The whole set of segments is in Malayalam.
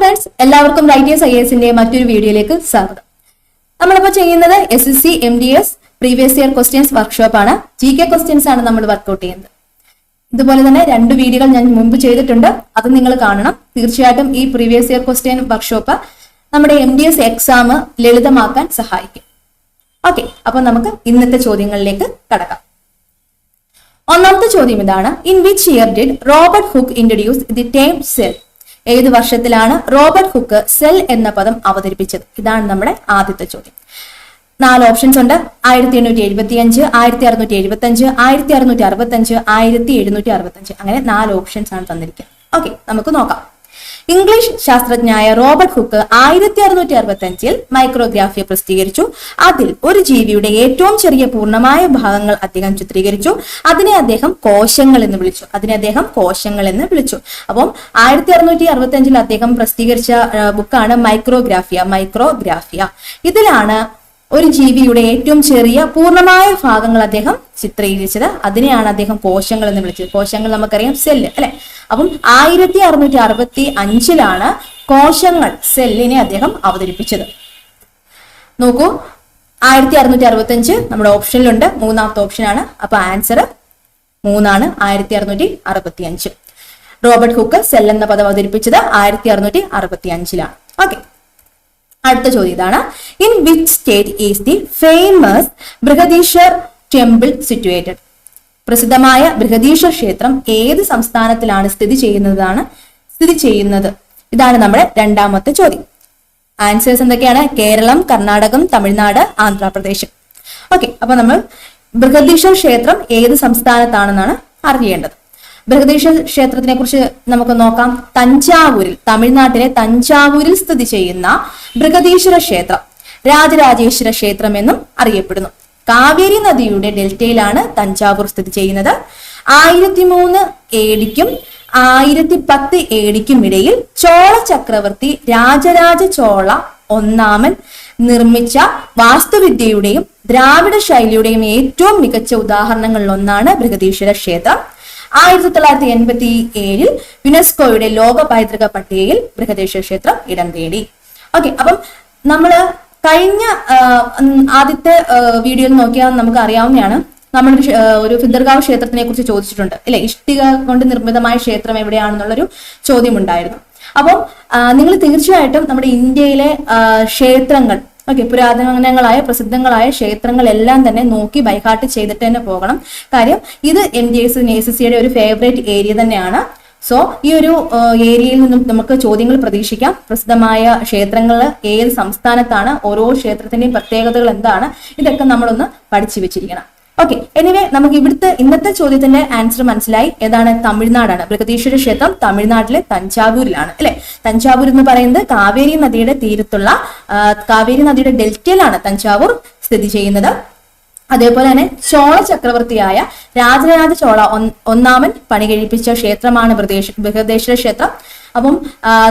ഫ്രണ്ട്സ് എല്ലാവർക്കും റൈറ്റേഴ്സ് ഐ എസിന്റെ മറ്റൊരു വീഡിയോയിലേക്ക് സ്വാഗതം. നമ്മളിപ്പോൾ ചെയ്യുന്നത് S S C M D S previous year questions workshop ആണ്. ജി കെ ക്വസ്റ്റ്യൻസ് ആണ് നമ്മൾ വർക്ക്ഔട്ട് ചെയ്യുന്നത്. ഇതുപോലെ തന്നെ രണ്ട് വീഡിയോകൾ ഞാൻ മുമ്പ് ചെയ്തിട്ടുണ്ട്. അത് നിങ്ങൾ കാണണം. തീർച്ചയായിട്ടും ഈ പ്രീവിയസ് ഇയർ ക്വസ്റ്റ്യൻ വർക്ക്ഷോപ്പ് നമ്മുടെ എം ഡി എസ് എക്സാം ലളിതമാക്കാൻ സഹായിക്കും. ഓക്കെ അപ്പൊ നമുക്ക് ഇന്നത്തെ ചോദ്യങ്ങളിലേക്ക് കടക്കാം. ഒന്നാമത്തെ ചോദ്യം ഇതാണ്. In which year did Robert Hooke introduce the term cell ഏത് വർഷത്തിലാണ് റോബർട്ട് ഹുക്ക് സെൽ എന്ന പദം അവതരിപ്പിച്ചത്? ഇതാണ് നമ്മുടെ ആദ്യത്തെ ചോദ്യം. നാല് ഓപ്ഷൻസ് ഉണ്ട്. ആയിരത്തി എണ്ണൂറ്റി എഴുപത്തി അഞ്ച് ആയിരത്തി അറുന്നൂറ്റി എഴുപത്തി അഞ്ച് ആയിരത്തി അറുന്നൂറ്റി അറുപത്തി അഞ്ച് ആയിരത്തി എഴുന്നൂറ്റി അറുപത്തി അഞ്ച് അങ്ങനെ നാല് ഓപ്ഷൻസ് ആണ് തന്നിരിക്കുന്നത്. ഓക്കെ നമുക്ക് നോക്കാം. ഇംഗ്ലീഷ് ശാസ്ത്രജ്ഞനായ റോബർട്ട് ഹുക്ക് ആയിരത്തി അറുന്നൂറ്റി അറുപത്തി അഞ്ചിൽ മൈക്രോഗ്രാഫിയ പ്രസിദ്ധീകരിച്ചു. അതിൽ ഒരു ജീവിയുടെ ഏറ്റവും ചെറിയ പൂർണമായ ഭാഗങ്ങൾ അദ്ദേഹം ചിത്രീകരിച്ചു. അതിനെ അദ്ദേഹം കോശങ്ങൾ എന്ന് വിളിച്ചു. അതിനെ അദ്ദേഹം കോശങ്ങൾ എന്ന് വിളിച്ചു. അപ്പം ആയിരത്തി അറുന്നൂറ്റി അറുപത്തി അഞ്ചിൽ അദ്ദേഹം പ്രസിദ്ധീകരിച്ച ബുക്കാണ് മൈക്രോഗ്രാഫിയ മൈക്രോഗ്രാഫിയ. ഇതിലാണ് ഒരു ജീവിയുടെ ഏറ്റവും ചെറിയ പൂർണമായ ഭാഗങ്ങൾ അദ്ദേഹം ചിത്രീകരിച്ചത്. അതിനെയാണ് അദ്ദേഹം കോശങ്ങൾ എന്ന് വിളിച്ചത്. കോശങ്ങൾ നമുക്കറിയാം സെല്ല് അല്ലെ? അപ്പം ആയിരത്തി അറുന്നൂറ്റി അറുപത്തി അഞ്ചിലാണ് കോശങ്ങൾ സെല്ലിനെ അദ്ദേഹം അവതരിപ്പിച്ചത്. നോക്കൂ ആയിരത്തി അറുന്നൂറ്റി അറുപത്തി അഞ്ച് നമ്മുടെ ഓപ്ഷനിലുണ്ട്. മൂന്നാമത്തെ ഓപ്ഷനാണ്. അപ്പൊ ആൻസർ മൂന്നാണ്. ആയിരത്തി അറുന്നൂറ്റി അറുപത്തി അഞ്ച് റോബർട്ട് ഹുക്ക് സെൽ എന്ന പദം അവതരിപ്പിച്ചത് ആയിരത്തി അറുന്നൂറ്റി അറുപത്തി അഞ്ചിലാണ് ഓക്കെ. അടുത്ത ചോദ്യം ഇതാണ്. In which state is the famous Brihadishwar temple situated പ്രസിദ്ധമായ ബൃഹദീശ്വർ ക്ഷേത്രം ഏത് സംസ്ഥാനത്തിലാണ് സ്ഥിതി ചെയ്യുന്നതാണ് സ്ഥിതി ചെയ്യുന്നത്? ഇതാണ് നമ്മുടെ രണ്ടാമത്തെ ചോദ്യം. ആൻസേഴ്സ് എന്തൊക്കെയാണ്? കേരളം കർണാടകം തമിഴ്നാട് ആന്ധ്രാപ്രദേശ്. ഓക്കെ അപ്പൊ നമ്മൾ ബൃഹദീശ്വർ ക്ഷേത്രം ഏത് സംസ്ഥാനത്താണെന്നാണ് അറിയേണ്ടത്. ബൃഹദീശ്വർ ക്ഷേത്രത്തിനെ കുറിച്ച് നമുക്ക് നോക്കാം. തഞ്ചാവൂരിൽ തമിഴ്നാട്ടിലെ തഞ്ചാവൂരിൽ സ്ഥിതി ചെയ്യുന്ന ബൃഹദീശ്വര ക്ഷേത്രം രാജരാജേശ്വര ക്ഷേത്രം എന്നും അറിയപ്പെടുന്നു. കാവേരി നദിയുടെ ഡെൽറ്റയിലാണ് തഞ്ചാവൂർ സ്ഥിതി ചെയ്യുന്നത്. ആയിരത്തി മൂന്ന് ഏടിക്കും ആയിരത്തി പത്ത് ഏടിക്കും ഇടയിൽ ചോള ചക്രവർത്തി രാജരാജ ചോള ഒന്നാമൻ നിർമ്മിച്ച വാസ്തുവിദ്യയുടെയും ദ്രാവിഡ ശൈലിയുടെയും ഏറ്റവും മികച്ച ഉദാഹരണങ്ങളിൽ ഒന്നാണ് ബൃഹദീശ്വര ക്ഷേത്രം. ആയിരത്തി തൊള്ളായിരത്തി എൺപത്തി ഏഴിൽ യുനെസ്കോയുടെ ലോക പൈതൃക പട്ടികയിൽ ബൃഹദേശ്വര ക്ഷേത്രം ഇടം നേടി ഓക്കെ അപ്പം നമ്മൾ കഴിഞ്ഞ ആദ്യത്തെ വീഡിയോയിൽ നോക്കിയാൽ നമുക്ക് അറിയാവുന്നതാണ്. നമ്മൾ ഒരു ഫിദർഗാവ് ക്ഷേത്രത്തിനെ കുറിച്ച് ചോദിച്ചിട്ടുണ്ട്. അല്ലെ? ഇഷ്ടിക കൊണ്ട് നിർമ്മിതമായ ക്ഷേത്രം എവിടെയാണെന്നുള്ളൊരു ചോദ്യം ഉണ്ടായിരുന്നു അപ്പം നിങ്ങൾ തീർച്ചയായിട്ടും നമ്മുടെ ഇന്ത്യയിലെ ക്ഷേത്രങ്ങൾ ഓക്കെ പുരാതനങ്ങളായ പ്രസിദ്ധങ്ങളായ ക്ഷേത്രങ്ങളെല്ലാം തന്നെ നോക്കി ബൈഹാർട്ട് ചെയ്തിട്ട് തന്നെ പോകണം. കാര്യം ഇത് M D S A C സിയുടെ ഒരു ഫേവറേറ്റ് ഏരിയ തന്നെയാണ്. സോ ഈ ഒരു ഏരിയയിൽ നിന്നും നമുക്ക് ചോദ്യങ്ങൾ പ്രതീക്ഷിക്കാം. പ്രസിദ്ധമായ ക്ഷേത്രങ്ങൾ ഏത് സംസ്ഥാനത്താണ്? ഓരോ ക്ഷേത്രത്തിന്റെയും പ്രത്യേകതകൾ എന്താണ്? ഇതൊക്കെ നമ്മളൊന്ന് പഠിച്ചു വെച്ചിരിക്കണം. ഓക്കെ എനിവേ നമുക്ക് ഇവിടുത്തെ ഇന്നത്തെ ചോദ്യത്തിന്റെ ആൻസർ മനസ്സിലായി. ഏതാണ്? തമിഴ്നാടാണ്. ബൃഹദീശ്വര ക്ഷേത്രം തമിഴ്നാട്ടിലെ തഞ്ചാവൂരിലാണ് അല്ലെ? തഞ്ചാവൂർ എന്ന് പറയുന്നത് കാവേരി നദിയുടെ തീരത്തുള്ള കാവേരി നദിയുടെ ഡെൽറ്റയിലാണ് തഞ്ചാവൂർ സ്ഥിതി ചെയ്യുന്നത്. അതേപോലെ തന്നെ ചോള ചക്രവർത്തിയായ രാജരാജ ചോള ഒന്നാമൻ പണി കഴിപ്പിച്ച ക്ഷേത്രമാണ് ബൃഹദേശ ക്ഷേത്രം. അപ്പം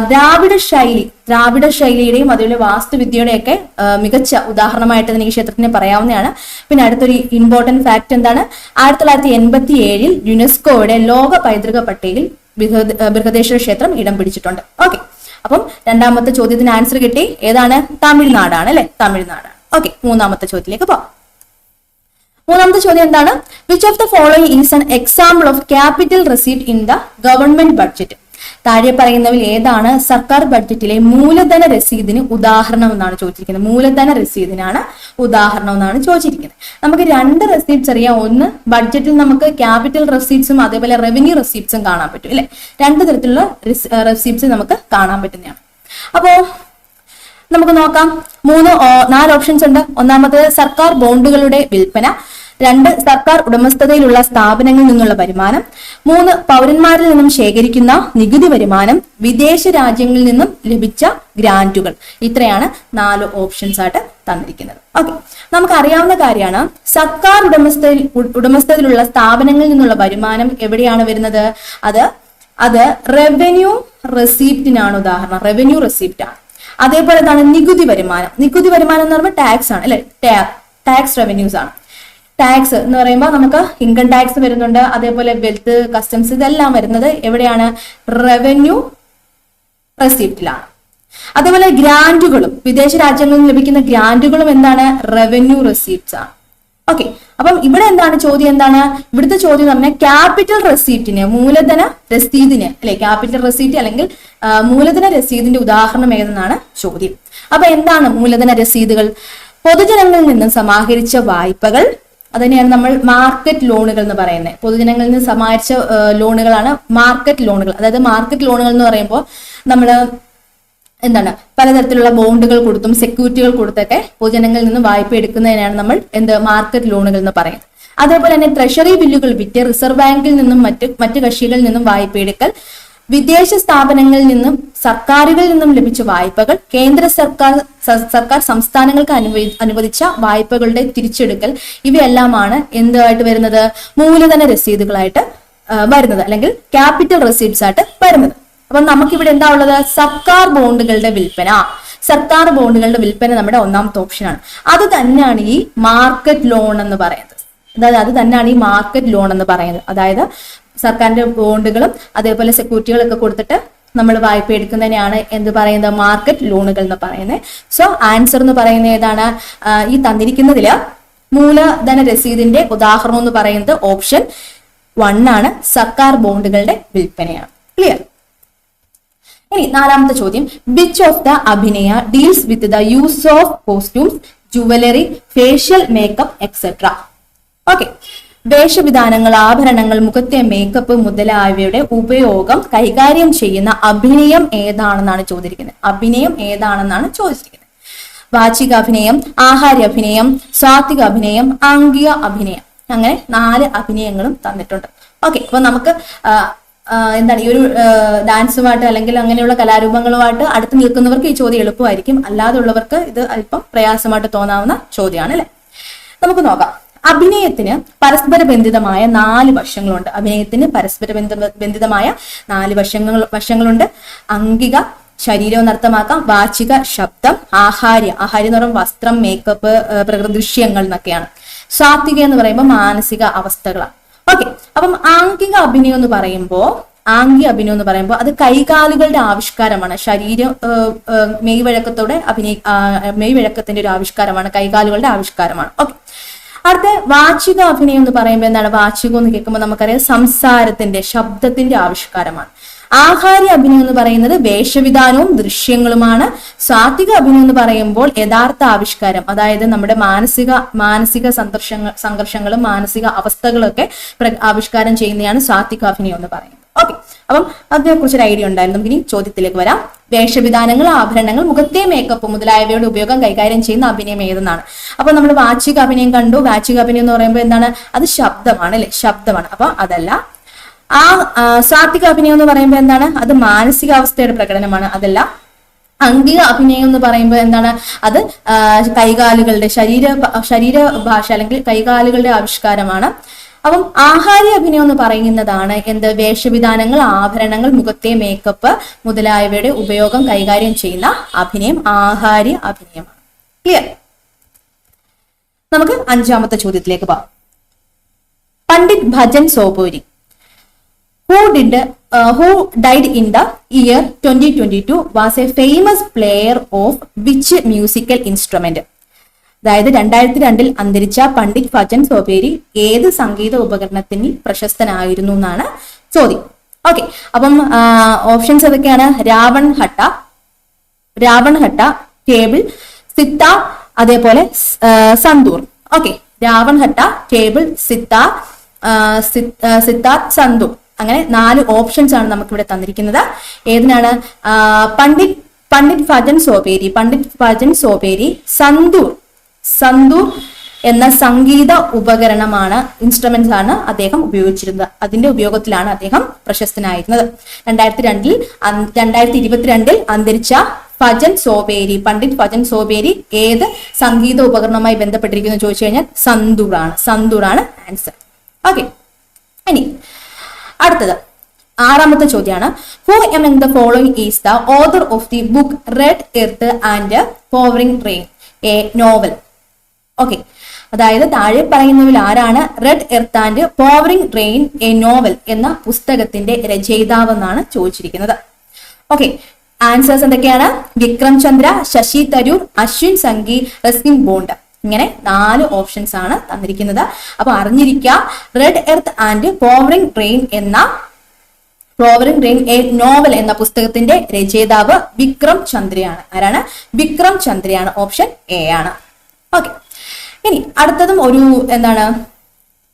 ദ്രാവിഡ ശൈലി ദ്രാവിഡ ശൈലിയുടെയും അതുപോലെ വാസ്തുവിദ്യയുടെയൊക്കെ മികച്ച ഉദാഹരണമായിട്ട് തന്നെ ഈ ക്ഷേത്രത്തിനെ പറയാവുന്നതാണ്. പിന്നെ അടുത്തൊരു ഇമ്പോർട്ടന്റ് ഫാക്ട് എന്താണ്? ആയിരത്തി തൊള്ളായിരത്തി എൺപത്തി ഏഴിൽ യുനെസ്കോയുടെ ലോക പൈതൃക പട്ടികയിൽ ബൃഹദ- ബൃഹദേശ്വര ക്ഷേത്രം ഇടം പിടിച്ചിട്ടുണ്ട്. ഓക്കെ അപ്പം രണ്ടാമത്തെ ചോദ്യത്തിന് ആൻസർ കിട്ടി. ഏതാണ്? തമിഴ്നാടാണ് അല്ലെ? തമിഴ്നാടാണ്. ഓക്കെ മൂന്നാമത്തെ ചോദ്യത്തിലേക്ക് പോകാം മൂന്നാമത്തെ ചോദ്യം എന്താണ്? Which of the following is an example of capital receipt in the government budget താഴെ പറയുന്നവയിൽ ഏതാണ് സർക്കാർ ബഡ്ജറ്റിലെ മൂലധന രസീതിന് ഉദാഹരണം എന്നാണ് ചോദിച്ചിരിക്കുന്നത്. മൂലധന രസീതിനാണ് ഉദാഹരണം എന്നാണ് ചോദിച്ചിരിക്കുന്നത്. നമുക്ക് രണ്ട് റെസീപ്റ്റ്സ് അറിയാം. ഒന്ന് ബഡ്ജറ്റിൽ നമുക്ക് ക്യാപിറ്റൽ റെസീപ്റ്റ്സും അതേപോലെ റവന്യൂ റെസീപ്റ്റ്സും കാണാൻ പറ്റും അല്ലെ? രണ്ട് തരത്തിലുള്ള റെസീപ്റ്റ്സ് നമുക്ക് കാണാൻ പറ്റുന്നതാണ്. അപ്പോ നമുക്ക് നോക്കാം. മൂന്ന് നാല് ഓപ്ഷൻസ് ഉണ്ട്. ഒന്നാമത് സർക്കാർ ബോണ്ടുകളുടെ വിൽപ്പന. രണ്ട് സർക്കാർ ഉടമസ്ഥതയിലുള്ള സ്ഥാപനങ്ങളിൽ നിന്നുള്ള വരുമാനം മൂന്ന് പൗരന്മാരിൽ നിന്നും ശേഖരിക്കുന്ന നികുതി വരുമാനം വിദേശ രാജ്യങ്ങളിൽ നിന്നും ലഭിച്ച ഗ്രാന്റുകൾ. ഇത്രയാണ് നാല് ഓപ്ഷൻസ് ആയിട്ട് തന്നിരിക്കുന്നത്. ഓക്കെ നമുക്ക് അറിയാവുന്ന കാര്യമാണ് സർക്കാർ ഉടമസ്ഥയിൽ ഉടമസ്ഥതയിലുള്ള സ്ഥാപനങ്ങളിൽ നിന്നുള്ള വരുമാനം എവിടെയാണ് വരുന്നത്? അത് അത് റവന്യൂ റെസീപ്റ്റിനാണ് ഉദാഹരണം. റവന്യൂ റെസീപ്റ്റ് ആണ്. അതേപോലെ തന്നെ നികുതി വരുമാനം. നികുതി വരുമാനം എന്ന് പറയുമ്പോൾ ടാക്സ് ആണ് അല്ലെ? ടാക്സ് റവന്യൂസ് ആണ്. ടാക്സ് എന്ന് പറയുമ്പോൾ നമുക്ക് ഇൻകം ടാക്സ് വരുന്നുണ്ട്. അതേപോലെ വെൽത്ത് കസ്റ്റംസ് ഇതെല്ലാം വരുന്നത് എവിടെയാണ്? റവന്യൂ റെസിപ്റ്റിലാണ് അതേപോലെ ഗ്രാൻഡുകളും വിദേശ രാജ്യങ്ങളിൽ നിന്ന് ലഭിക്കുന്ന ഗ്രാൻഡുകളും എന്താണ്? റവന്യൂ റെസീപ്റ്റ്സ് ആണ്. ഓക്കെ അപ്പം ഇവിടെ എന്താണ് ചോദ്യം? എന്താണ്? ഇവിടുത്തെ ചോദ്യം എന്ന് പറഞ്ഞാൽ ക്യാപിറ്റൽ റെസീപ്റ്റിന് മൂലധന രസീതിന് അല്ലെ ക്യാപിറ്റൽ റെസീപ്റ്റ് അല്ലെങ്കിൽ മൂലധന രസീതിന്റെ ഉദാഹരണം ഏതെന്നാണ് ചോദ്യം. അപ്പൊ എന്താണ് മൂലധന രസീതുകൾ? പൊതുജനങ്ങളിൽ നിന്നും സമാഹരിച്ച വായ്പകൾ അതിനെയാണ് നമ്മൾ മാർക്കറ്റ് ലോണുകൾ എന്ന് പറയുന്നത്. പൊതുജനങ്ങളിൽ നിന്ന് സമാഹരിച്ച ലോണുകളാണ് മാർക്കറ്റ് ലോണുകൾ അതായത് മാർക്കറ്റ് ലോണുകൾ എന്ന് പറയുമ്പോൾ നമ്മൾ എന്താണ്? പലതരത്തിലുള്ള ബോണ്ടുകൾ കൊടുത്തും സെക്യൂരിറ്റികൾ കൊടുത്തൊക്കെ പൊതുജനങ്ങളിൽ നിന്ന് വായ്പ എടുക്കുന്നതിനാണ് നമ്മൾ എന്ത്? മാർക്കറ്റ് ലോണുകൾ എന്ന് പറയുന്നത്. അതേപോലെ തന്നെ ട്രഷറി ബില്ലുകൾ വിറ്റ് റിസർവ് ബാങ്കിൽ നിന്നും മറ്റ് മറ്റ് കക്ഷികളിൽ നിന്നും വായ്പ എടുക്കൽ വിദേശ സ്ഥാപനങ്ങളിൽ നിന്നും സർക്കാരുകളിൽ നിന്നും ലഭിച്ച വായ്പകൾ കേന്ദ്ര സർക്കാർ സർക്കാർ സംസ്ഥാനങ്ങൾക്ക് അനുവദി അനുവദിച്ച വായ്പകളുടെ തിരിച്ചെടുക്കൽ ഇവയെല്ലാമാണ് എന്തുമായിട്ട് വരുന്നത്? മൂലധന രസീതുകളായിട്ട് വരുന്നത്. അല്ലെങ്കിൽ ക്യാപിറ്റൽ റെസീപ്റ്റ്സ് ആയിട്ട് വരുന്നത്. അപ്പൊ നമുക്കിവിടെ എന്താ ഉള്ളത്? സർക്കാർ ബോണ്ടുകളുടെ വിൽപ്പന. സർക്കാർ ബോണ്ടുകളുടെ വിൽപ്പന നമ്മുടെ ഒന്നാമത്തെ ഓപ്ഷനാണ് അത് തന്നെയാണ് ഈ മാർക്കറ്റ് ലോൺ എന്ന് പറയുന്നത്. അതായത് അത് തന്നെയാണ് ഈ മാർക്കറ്റ് ലോൺ എന്ന് പറയുന്നത്. അതായത് സർക്കാരിന്റെ ബോണ്ടുകളും അതേപോലെ സെക്യൂരിറ്റികളൊക്കെ കൊടുത്തിട്ട് നമ്മൾ വായ്പ എടുക്കുന്നതിനെയാണ് എന്ത് പറയുന്നത്? മാർക്കറ്റ് ലോണുകൾ എന്ന് പറയുന്നത്. സോ ആൻസർ എന്ന് പറയുന്നത് ഏതാണ്? ഈ തന്നിരിക്കുന്നതിൽ മൂലധന രസീതിന്റെ ഉദാഹരണം എന്ന് പറയുന്നത് ഓപ്ഷൻ വൺ ആണ്. സർക്കാർ ബോണ്ടുകളുടെ വിൽപ്പനയാണ്. ക്ലിയർ ഇനി നാലാമത്തെ ചോദ്യം. Which of the abhinaya deals with the use of costumes jewellery facial makeup etcetera okay വേഷവിധാനങ്ങൾ ആഭരണങ്ങൾ മുഖത്തെ മേക്കപ്പ് മുതലായവയുടെ ഉപയോഗം കൈകാര്യം ചെയ്യുന്ന അഭിനയം ഏതാണെന്നാണ് ചോദിച്ചിരിക്കുന്നത്. അഭിനയം ഏതാണെന്നാണ് ചോദിച്ചിരിക്കുന്നത്. വാചിക അഭിനയം ആഹാര അഭിനയം സാത്വിക അഭിനയം ആംഗിക അഭിനയം. അങ്ങനെ നാല് അഭിനയങ്ങളും തന്നിട്ടുണ്ട്. ഓക്കെ അപ്പൊ നമുക്ക് എന്താണ് ഈ ഒരു ഡാൻസുമായിട്ട് അല്ലെങ്കിൽ അങ്ങനെയുള്ള കലാരൂപങ്ങളുമായിട്ട് അടുത്ത് നിൽക്കുന്നവർക്ക് ഈ ചോദ്യം എളുപ്പമായിരിക്കും. അല്ലാതെ ഉള്ളവർക്ക് ഇത് അല്പം പ്രയാസമായിട്ട് തോന്നാവുന്ന ചോദ്യമാണ് അല്ലെ നമുക്ക് നോക്കാം. അഭിനയത്തിന് പരസ്പര ബന്ധിതമായ നാല് വശങ്ങളുണ്ട്. അഭിനയത്തിന് പരസ്പര ബന്ധ ബന്ധിതമായ നാല് വശങ്ങൾ വശങ്ങളുണ്ട്. അംഗിക ശരീരം എന്നർത്ഥമാക്കാം വാചിക ശബ്ദം ആഹാര്യ. ആഹാര്യം എന്ന് പറയുമ്പോൾ വസ്ത്രം മേക്കപ്പ് പ്രകൃതി ദൃശ്യങ്ങൾ എന്നൊക്കെയാണ്. സാത്വിക എന്ന് പറയുമ്പോൾ മാനസിക അവസ്ഥകളാണ്. ഓക്കെ അപ്പം ആംഗിക അഭിനയം എന്ന് പറയുമ്പോൾ ആംഗി അഭിനയം എന്ന് പറയുമ്പോൾ അത് കൈകാലുകളുടെ ആവിഷ്കാരമാണ്. ശരീരം മെയ് വഴക്കത്തോടെ മെയ്വഴക്കത്തോടെ അഭിനയ മെയ്വഴക്കത്തിന്റെ ഒരു ആവിഷ്കാരമാണ്. കൈകാലുകളുടെ ആവിഷ്കാരമാണ്. ഓക്കെ അടുത്ത വാചിക അഭിനയം എന്ന് പറയുമ്പോൾ എന്താണ്? വാചികം എന്ന് കേൾക്കുമ്പോൾ നമുക്കറിയാം സംസാരത്തിന്റെ ശബ്ദത്തിന്റെ ആവിഷ്കാരമാണ്. ആഹാരി അഭിനയം എന്ന് പറയുന്നത് വേഷവിധാനവും ദൃശ്യങ്ങളുമാണ്. സാത്വിക അഭിനയം എന്ന് പറയുമ്പോൾ യഥാർത്ഥ ആവിഷ്കാരം അതായത് നമ്മുടെ മാനസിക മാനസിക സംഘർഷങ്ങൾ സംഘർഷങ്ങളും മാനസിക അവസ്ഥകളൊക്കെ ആവിഷ്കാരം ചെയ്യുന്നതാണ് സാത്വിക അഭിനയം എന്ന് പറയുന്നത്. ഓക്കെ അപ്പം അതിനെ കുറിച്ചൊരു ഐഡിയ ഉണ്ടായിരുന്നു. നമുക്ക് ഇനി ചോദ്യത്തിലേക്ക് വരാം. വേഷവിധാനങ്ങൾ ആഭരണങ്ങൾ മുഖത്തെ മേക്കപ്പ് മുതലായവയുടെ ഉപയോഗം കൈകാര്യം ചെയ്യുന്ന അഭിനയം ഏതെന്നാണ്? അപ്പൊ നമ്മൾ വാചിക അഭിനയം കണ്ടു. വാചിക അഭിനയം എന്ന് പറയുമ്പോൾ എന്താണ്? അത് ശബ്ദമാണ് അല്ലെ? ശബ്ദമാണ്. അപ്പൊ അതല്ല. ആ സാത്വിക അഭിനയം എന്ന് പറയുമ്പോൾ എന്താണ്? അത് മാനസികാവസ്ഥയുടെ പ്രകടനമാണ്. അതല്ല. അംഗിക അഭിനയം എന്ന് പറയുമ്പോൾ എന്താണ്? അത് കൈകാലുകളുടെ ശരീര ശരീര ഭാഷ അല്ലെങ്കിൽ കൈകാലുകളുടെ ആവിഷ്കാരമാണ്. അപ്പം ആഹാരി അഭിനയം എന്ന് പറയുന്നതാണ് എന്ത്? വേഷവിധാനങ്ങൾ ആഭരണങ്ങൾ മുഖത്തെ മേക്കപ്പ് മുതലായവയുടെ ഉപയോഗം കൈകാര്യം ചെയ്യുന്ന അഭിനയം ആഹാരി അഭിനയമാണ് ക്ലിയർ നമുക്ക് അഞ്ചാമത്തെ ചോദ്യത്തിലേക്ക് പോവാം Pandit bhajan Sopori who did uh, who died in the year 2022 was a famous player of which musical instrument? അതായത് രണ്ടായിരത്തി രണ്ടിൽ അന്തരിച്ച പണ്ഡിറ്റ് ഭജൻ സോപേരി ഏത് സംഗീത ഉപകരണത്തിന് പ്രശസ്തനായിരുന്നു എന്നാണ് ചോദ്യം. ഓക്കെ അപ്പം ഓപ്ഷൻസ് ഏതൊക്കെയാണ്? രാവൺ ഹട്ട രാവൺ ഹട്ട ടേബിൾ സിത്ത അതേപോലെ സന്തൂർ. Okay Ravan ഹട്ട table സിത്ത sitar santoor. അങ്ങനെ നാല് ഓപ്ഷൻസ് ആണ് നമുക്ക് ഇവിടെ തന്നിരിക്കുന്നത്. ഏതിനാണ്? പണ്ഡിറ്റ് പണ്ഡിറ്റ് ഭജൻ സോപേരി പണ്ഡിറ്റ് ഭജൻ സോപേരി സന്തൂർ. സന്തൂർ എന്ന സംഗീത ഉപകരണമാണ് ഇൻസ്ട്രുമെന്റ്സ് ആണ് അദ്ദേഹം ഉപയോഗിച്ചിരുന്നത്. അതിന്റെ ഉപയോഗത്തിലാണ് അദ്ദേഹം പ്രശസ്തനായിരുന്നത്. രണ്ടായിരത്തി രണ്ടിൽ രണ്ടായിരത്തി ഇരുപത്തിരണ്ടിൽ അന്തരിച്ച ഭജൻ സോബേരി പണ്ഡിറ്റ് ഭജൻ സോബേരി ഏത് സംഗീത ഉപകരണവുമായി ബന്ധപ്പെട്ടിരിക്കുന്നു ചോദിച്ചു കഴിഞ്ഞാൽ സന്തുറാണ്. സന്തൂറാണ് ആൻസർ ഓക്കെ ഇനി അടുത്തത്. ആറാമത്തെ ചോദ്യമാണ്. Who among the following is the author of the book red earth and pouring train a novel okay അതായത് താഴെ പറയുന്നവർ ആരാണ്? Red earth and pouring rain a novel എന്ന പുസ്തകത്തിന്റെ രചയിതാവ് എന്നാണ് ചോദിച്ചിരിക്കുന്നത്. ഓക്കെ ആൻസേഴ്സ് എന്തൊക്കെയാണ്? വിക്രം ചന്ദ്ര ശശി തരൂർ അശ്വിൻ സംഗി റസ്കിൻ ബോണ്ട് ഇങ്ങനെ നാല് ഓപ്ഷൻസ് ആണ് തന്നിരിക്കുന്നത്. അപ്പൊ അറിഞ്ഞിരിക്കുക. Red earth and pouring rain എന്ന പോവറിംഗ് റെയിൻ എ നോവൽ എന്ന പുസ്തകത്തിന്റെ രചയിതാവ് വിക്രം ചന്ദ്രയാണ്. ആരാണ്? വിക്രം ചന്ദ്രയാണ്. ഓപ്ഷൻ എ ആണ്. ഓക്കെ ഇനി അടുത്തതും ഒരു എന്താണ്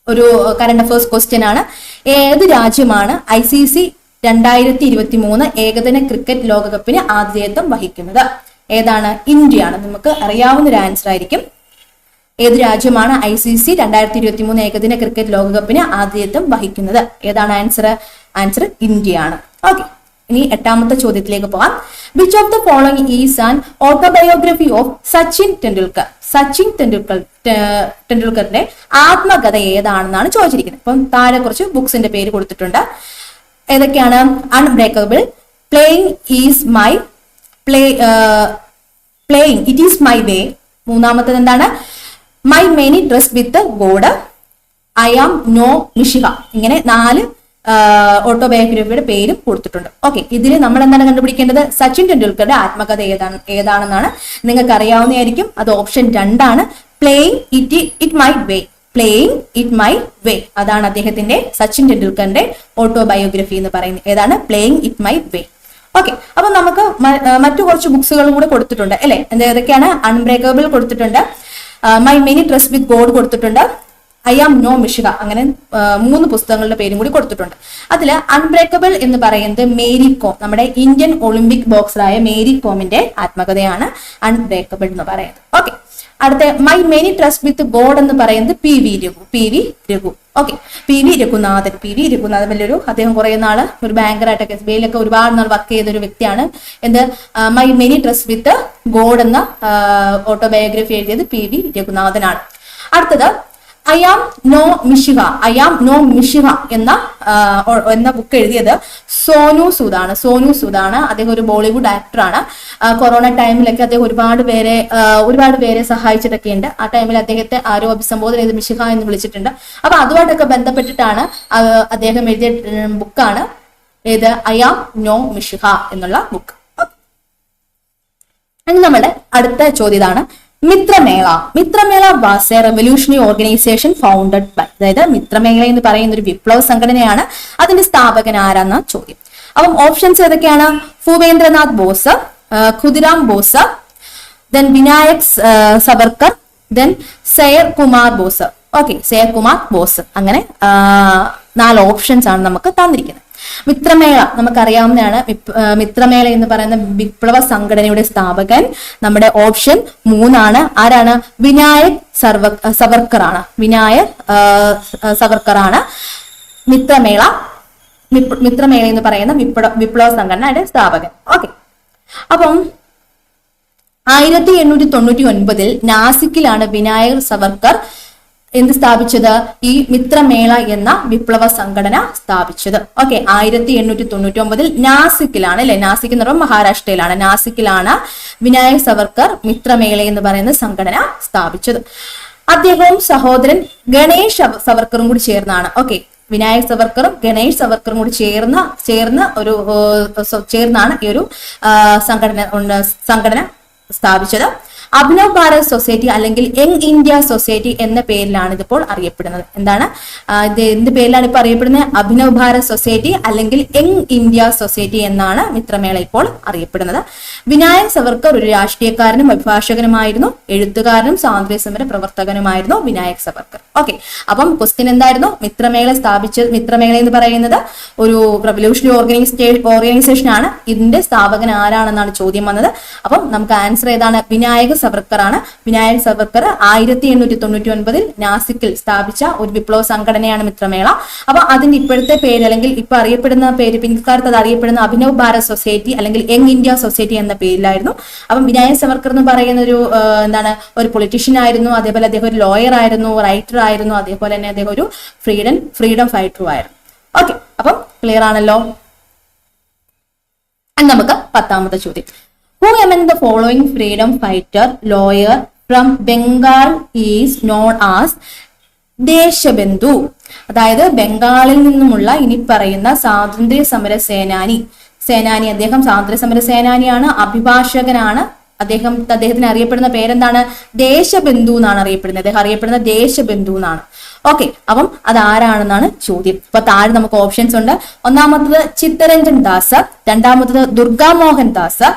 ഒരു കറണ്ട് അഫേഴ്സ് ക്വസ്റ്റ്യൻ ആണ്. ഏത് രാജ്യമാണ് ഐ സി സി രണ്ടായിരത്തി ഇരുപത്തി മൂന്ന് ഏകദിന ക്രിക്കറ്റ് ലോകകപ്പിന് ആതിഥേയത്വം വഹിക്കുന്നത്? ഏതാണ്? ഇന്ത്യയാണ്. നമുക്ക് അറിയാവുന്ന ഒരു ആൻസർ ആയിരിക്കും. ഏത് രാജ്യമാണ് ഐ സി സി രണ്ടായിരത്തി ഇരുപത്തി മൂന്ന് ഏകദിന ക്രിക്കറ്റ് ലോകകപ്പിന് ആതിഥേയത്വം വഹിക്കുന്നത്? ഏതാണ് ആൻസർ ആൻസർ ഇന്ത്യയാണ്. ഓക്കെ ഇനി എട്ടാമത്തെ ചോദ്യത്തിലേക്ക് പോവാം. Which of the following is an autobiography of Sachin Tendulkar Sachin Tendulkar ടെണ്ടുൽക്കറിന്റെ ആത്മകഥ ഏതാണെന്നാണ് ചോദിച്ചിരിക്കുന്നത്. അപ്പം താഴെ കുറച്ച് ബുക്സിന്റെ പേര് കൊടുത്തിട്ടുണ്ട്. ഏതൊക്കെയാണ്? Unbreakable playing is my play playing it is my way മൂന്നാമത്തത് എന്താണ്? My many dress with god I am no messiah ഇങ്ങനെ നാല് ഓട്ടോബയോഗ്രഫിയുടെ പേരും കൊടുത്തിട്ടുണ്ട്. ഓക്കെ ഇതിൽ നമ്മൾ എന്താണ് കണ്ടുപിടിക്കേണ്ടത്? സച്ചിൻ ടെണ്ടുൽക്കറുടെ ആത്മകഥ ഏതാണ് ഏതാണെന്നാണ് നിങ്ങൾക്ക് അറിയാവുന്നതായിരിക്കും അത് ഓപ്ഷൻ രണ്ടാണ്. Playing it it my way playing it my way അതാണ് അദ്ദേഹത്തിന്റെ സച്ചിൻ ടെണ്ടുൽക്കറിന്റെ ഓട്ടോബയോഗ്രഫി എന്ന് പറയുന്നത്. ഏതാണ്? Playing it my way okay അപ്പൊ നമുക്ക് മറ്റു കുറച്ച് ബുക്സുകളും കൂടെ കൊടുത്തിട്ടുണ്ട്. അല്ലെ? എന്താ ഏതൊക്കെയാണ്? അൺബ്രേക്കബിൾ കൊടുത്തിട്ടുണ്ട്. My many trust with god കൊടുത്തിട്ടുണ്ട്. ഐ ആം നോ മിഷിക അങ്ങനെ മൂന്ന് പുസ്തകങ്ങളുടെ പേരും കൂടി കൊടുത്തിട്ടുണ്ട്. അതിൽ അൺബ്രേക്കബിൾ എന്ന് പറയുന്നത് മേരി കോം നമ്മുടെ ഇന്ത്യൻ ഒളിമ്പിക് ബോക്സറായ മേരി കോമിന്റെ ആത്മകഥയാണ് അൺബ്രേക്കബിൾ എന്ന് പറയുന്നത്. ഓക്കെ അടുത്ത my many trust with god എന്ന് പറയുന്നത് P V Raghu P V Raghu. Okay P V Raghunathan P V Raghunathan വലിയൊരു അദ്ദേഹം കുറെ നാൾ ഒരു ബാങ്കറായിട്ടൊക്കെ എസ് ബി ഐയിലൊക്കെ ഒരുപാട് നാൾ വർക്ക് ചെയ്ത ഒരു വ്യക്തിയാണ്. എന്ത് my many trust with god എന്ന ഓട്ടോബയോഗ്രഫി എഴുതിയത് പി വി രഘുനാഥനാണ്. അടുത്തത് ആം നോ മിഷിക ആം നോ മിഷിക എന്ന എന്ന ബുക്ക് എഴുതിയത് സോനു സൂദാണ്. സോനു സൂദാണ്. അദ്ദേഹം ഒരു ബോളിവുഡ് ആക്ടറാണ് കൊറോണ ടൈമിലൊക്കെ അദ്ദേഹം ഒരുപാട് പേരെ ഒരുപാട് പേരെ സഹായിച്ചിട്ടൊക്കെ ഉണ്ട്. ആ ടൈമിൽ അദ്ദേഹത്തെ ആരോ അഭിസംബോധന ചെയ്ത് മിഷിക എന്ന് വിളിച്ചിട്ടുണ്ട്. അപ്പൊ അതുമായിട്ടൊക്കെ ബന്ധപ്പെട്ടിട്ടാണ് അദ്ദേഹം എഴുതിയ ബുക്കാണ് ഏത് ആം നോ മിഷിക എന്നുള്ള ബുക്ക് ഇനി നമ്മുടെ അടുത്ത ചോദ്യം ഇതാണ്. Mitramela. Mitramela was a revolutionary organisation founded by അതായത് മിത്രമേള എന്ന് പറയുന്ന ഒരു വിപ്ലവ സംഘടനയാണ് അതിന്റെ സ്ഥാപകൻ ആരാന്ന ചോദ്യം. അപ്പം ഓപ്ഷൻസ് ഏതൊക്കെയാണ്? Bhupendranath Bose Khudiram Bose then Vinayak Savarkar then Sayar Kumar Bose. Okay Sayar Kumar Bose. അങ്ങനെ നാല് ഓപ്ഷൻസ് ആണ് നമുക്ക് തന്നിരിക്കുന്നത്. മിത്രമേള നമുക്കറിയാവുന്നതാണ്. മിത്രമേള എന്ന് പറയുന്ന വിപ്ലവ സംഘടനയുടെ സ്ഥാപകൻ നമ്മുടെ ഓപ്ഷൻ മൂന്നാണ്. ആരാണ്? വിനായക് സർവ സവർക്കറാണ്. വിനായക് സവർക്കറാണ്. മിത്രമേള മിത്രമേള എന്ന് പറയുന്ന വിപ്ലവ വിപ്ലവ സംഘടനയുടെ സ്ഥാപകൻ. ഓക്കെ. അപ്പം ആയിരത്തി എണ്ണൂറ്റി തൊണ്ണൂറ്റി ഒൻപതിൽ നാസിക്കിലാണ് വിനായക് സവർക്കർ എന്ത് സ്ഥാപിച്ചത്? ഈ മിത്രമേള എന്ന വിപ്ലവ സംഘടന സ്ഥാപിച്ചത്. ഓക്കെ ആയിരത്തി എണ്ണൂറ്റി തൊണ്ണൂറ്റി ഒമ്പതിൽ നാസിക്കിലാണ് അല്ലെ? നാസിക് എന്ന് പറയുമ്പോൾ മഹാരാഷ്ട്രയിലാണ്. നാസിക്കിലാണ് വിനായക് സവർക്കർ മിത്രമേള എന്ന് പറയുന്ന സംഘടന സ്ഥാപിച്ചത്. അദ്ദേഹവും സഹോദരൻ ഗണേഷ് സവർക്കറും കൂടി ചേർന്നാണ്. ഓക്കെ വിനായക് സവർക്കറും ഗണേഷ് സവർക്കറും കൂടി ചേർന്ന ചേർന്ന് ഒരു ചേർന്നാണ് ഈ ഒരു സംഘടന സംഘടന സ്ഥാപിച്ചത്. അഭിനവ് ഭാരത് സൊസൈറ്റി അല്ലെങ്കിൽ യങ് ഇന്ത്യ സൊസൈറ്റി എന്ന പേരിലാണ് ഇതിപ്പോൾ അറിയപ്പെടുന്നത്. എന്താണ്? ഇത് എന്ത് പേരിലാണ് ഇപ്പോൾ അറിയപ്പെടുന്നത്? അഭിനവ് ഭാരത് സൊസൈറ്റി അല്ലെങ്കിൽ യങ് ഇന്ത്യ സൊസൈറ്റി എന്നാണ് മിത്രമേള ഇപ്പോൾ അറിയപ്പെടുന്നത്. വിനായക് സവർക്കർ ഒരു രാഷ്ട്രീയക്കാരനും അഭിഭാഷകനുമായിരുന്നു. എഴുത്തുകാരനും സ്വാതന്ത്ര്യ സമര പ്രവർത്തകനുമായിരുന്നു വിനായക് സവർക്കർ. ഓക്കെ. അപ്പം ക്വസ്റ്റ്യൻ എന്തായിരുന്നു? മിത്രമേള സ്ഥാപിച്ച മിത്രമേള എന്ന് പറയുന്നത് ഒരു റവല്യൂഷണറി ഓർഗനൈസേ ഓർഗനൈസേഷൻ ആണ് ഇതിന്റെ സ്ഥാപകൻ ആരാണെന്നാണ് ചോദ്യം വന്നത്. അപ്പം നമുക്ക് ആൻസർ ഏതാണ്? വിനായക സവർക്കർ ആണ് സവർക്കർ ആയിരത്തി എണ്ണൂറ്റി തൊണ്ണൂറ്റി ഒൻപതിൽ നാസിക്കിൽ സ്ഥാപിച്ച ഒരു വിപ്ലവ സംഘടനയാണ് മിത്രമേള. അപ്പൊ അതിന്റെ ഇപ്പോഴത്തെ പേര് അല്ലെങ്കിൽ ഇപ്പൊ അറിയപ്പെടുന്ന പേര് പിൻകാലത്ത് അത് അറിയപ്പെടുന്ന അഭിനവ് ഭാരത് സൊസൈറ്റി അല്ലെങ്കിൽ യങ് ഇന്ത്യ സൊസൈറ്റി എന്ന പേരിലായിരുന്നു. അപ്പം വിനായക് സവർക്കർ എന്ന് പറയുന്ന ഒരു എന്താണ് ഒരു പൊളിറ്റീഷ്യൻ ആയിരുന്നു. അതേപോലെ അദ്ദേഹം ഒരു ലോയർ ആയിരുന്നു റൈറ്റർ ആയിരുന്നു. അതേപോലെ തന്നെ അദ്ദേഹം ഒരു ഫ്രീഡം ഫ്രീഡം ഫൈറ്ററും ആയിരുന്നു. ഓക്കെ അപ്പം ക്ലിയർ ആണല്ലോ? നമുക്ക് പത്താമത്തെ ചോദ്യം. Who among the following freedom fighter lawyer from Bengal is known as Deshbandhu അതായത് ബംഗാളിൽ നിന്നുമുള്ള ഇനി പറയുന്ന സ്വാതന്ത്ര്യ സമര സേനാനി. സേനാനി അദ്ദേഹം സ്വാതന്ത്ര്യ സമര സേനാനിയാണ് അഭിഭാഷകനാണ്. അദ്ദേഹം അദ്ദേഹത്തിന് അറിയപ്പെടുന്ന പേരെന്താണ്? ദേശബന്ധു എന്നാണ് അറിയപ്പെടുന്നത്. അദ്ദേഹം അറിയപ്പെടുന്ന ദേശബന്ധു എന്നാണ്. ഓക്കെ അപ്പം അത് ആരാണെന്നാണ് ചോദ്യം. അപ്പൊ താഴെ നമുക്ക് ഓപ്ഷൻസ് ഉണ്ട്. ഒന്നാമത്തത് ചിത്തരഞ്ജൻ ദാസ് രണ്ടാമത്തത് ദുർഗാമോഹൻ ദാസ്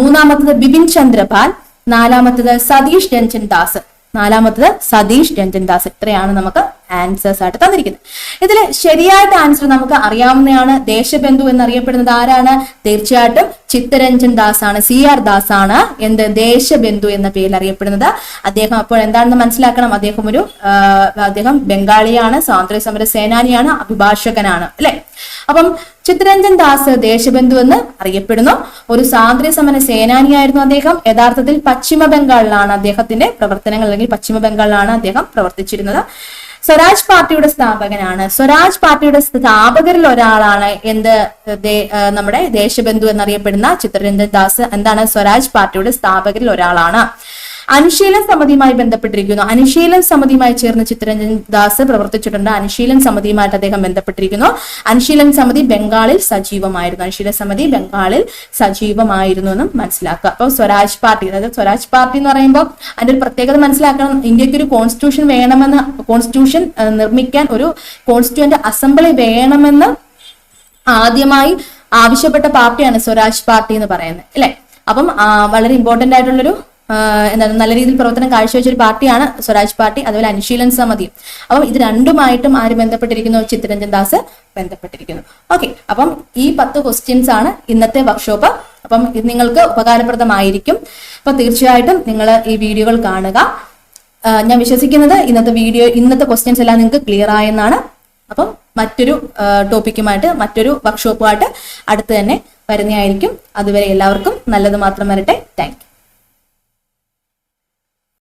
മൂന്നാമത്തത് ബിപിൻ ചന്ദ്രപാൽ നാലാമത്തത് സതീഷ് രഞ്ജൻ ദാസ്. നാലാമത്തത് സതീഷ് രഞ്ജൻ ദാസ്. ഇത്രയാണ് നമുക്ക് ആൻസേഴ്സ് ആയിട്ട് തന്നിരിക്കുന്നത്. ഇതിൽ ശരിയായിട്ട് ആൻസർ നമുക്ക് അറിയാവുന്നതാണ് ദേശബന്ധു എന്നറിയപ്പെടുന്നത് ആരാണ്? തീർച്ചയായിട്ടും ചിത്തരഞ്ജൻ ആണ് സി ആർ ദാസ് ആണ് എന്ത് ദേശബന്ധു എന്ന പേരിൽ അറിയപ്പെടുന്നത്. അദ്ദേഹം അപ്പോൾ എന്താണെന്ന് മനസ്സിലാക്കണം? അദ്ദേഹം ഒരു അദ്ദേഹം ബംഗാളിയാണ് സ്വാതന്ത്ര്യ സമര സേനാനിയാണ് അഭിഭാഷകനാണ് അല്ലെ? അപ്പം ചിത്തരഞ്ജൻ ദാസ് ദേശബന്ധു എന്ന് അറിയപ്പെടുന്നു. ഒരു സ്വാതന്ത്ര്യ സമര സേനാനിയായിരുന്നു അദ്ദേഹം. യഥാർത്ഥത്തിൽ പശ്ചിമ ബംഗാളിലാണ് അദ്ദേഹത്തിന്റെ പ്രവർത്തനങ്ങൾ അല്ലെങ്കിൽ പശ്ചിമ ബംഗാളിലാണ് അദ്ദേഹം പ്രവർത്തിച്ചിരുന്നത്. സ്വരാജ് പാർട്ടിയുടെ സ്ഥാപകനാണ്. സ്വരാജ് പാർട്ടിയുടെ സ്ഥാപകരിൽ ഒരാളാണ് എന്ത് നമ്മുടെ ദേശബന്ധു എന്നറിയപ്പെടുന്ന ചിത്രരഞ്ജൻ ദാസ്. എന്താണ്? സ്വരാജ് പാർട്ടിയുടെ സ്ഥാപകരിൽ ഒരാളാണ്. അനുശീലൻ സമിതിയുമായി ബന്ധപ്പെട്ടിരിക്കുന്നു. അനുശീലൻ സമിതിയുമായി ചേർന്ന് ചിത്രരഞ്ജൻ ദാസ് പ്രവർത്തിച്ചിട്ടുണ്ട്. അനുശീലൻ സമിതിയുമായിട്ട് അദ്ദേഹം ബന്ധപ്പെട്ടിരിക്കുന്നു. അനുശീലൻ സമിതി ബംഗാളിൽ സജീവമായിരുന്നു. അനുശീലൻ സമിതി ബംഗാളിൽ സജീവമായിരുന്നു എന്നും മനസ്സിലാക്കുക. അപ്പോൾ സ്വരാജ് പാർട്ടി അതായത് സ്വരാജ് പാർട്ടി എന്ന് പറയുമ്പോൾ അതിന്റെ ഒരു പ്രത്യേകത മനസ്സിലാക്കണം. ഇന്ത്യയ്ക്ക് ഒരു കോൺസ്റ്റിറ്റ്യൂഷൻ വേണമെന്ന് കോൺസ്റ്റിറ്റ്യൂഷൻ നിർമ്മിക്കാൻ ഒരു കോൺസ്റ്റിറ്റ്യൂന്റ് അസംബ്ലി വേണമെന്ന് ആദ്യമായി ആവശ്യപ്പെട്ട പാർട്ടിയാണ് സ്വരാജ് പാർട്ടി എന്ന് പറയുന്നത്. അല്ലെ? അപ്പം വളരെ ഇമ്പോർട്ടന്റ് ആയിട്ടുള്ളൊരു എന്താണ് നല്ല രീതിയിൽ പ്രവർത്തനം കാഴ്ചവെച്ച ഒരു പാർട്ടിയാണ് സ്വരാജ് പാർട്ടി അതുപോലെ അനുശീലൻ സമിതി. അപ്പം ഇത് രണ്ടുമായിട്ടും ആര് ബന്ധപ്പെട്ടിരിക്കുന്നു? ചിത്തരഞ്ജൻ ദാസ് ബന്ധപ്പെട്ടിരിക്കുന്നു. ഓക്കെ അപ്പം ഈ പത്ത് ക്വസ്റ്റ്യൻസ് ആണ് ഇന്നത്തെ വർക്ക്ഷോപ്പ് അപ്പം ഇത് നിങ്ങൾക്ക് ഉപകാരപ്രദമായിരിക്കും. അപ്പൊ തീർച്ചയായിട്ടും നിങ്ങൾ ഈ വീഡിയോകൾ കാണുക. ഞാൻ വിശ്വസിക്കുന്നത് ഇന്നത്തെ വീഡിയോ ഇന്നത്തെ ക്വസ്റ്റ്യൻസ് എല്ലാം നിങ്ങൾക്ക് ക്ലിയർ ആയെന്നാണ്. അപ്പം മറ്റൊരു ടോപ്പിക്കുമായിട്ട് മറ്റൊരു വർക്ക്ഷോപ്പുമായിട്ട് അടുത്ത് തന്നെ വരുന്നതായിരിക്കും. അതുവരെ എല്ലാവർക്കും നല്ലത് മാത്രം വരട്ടെ. താങ്ക്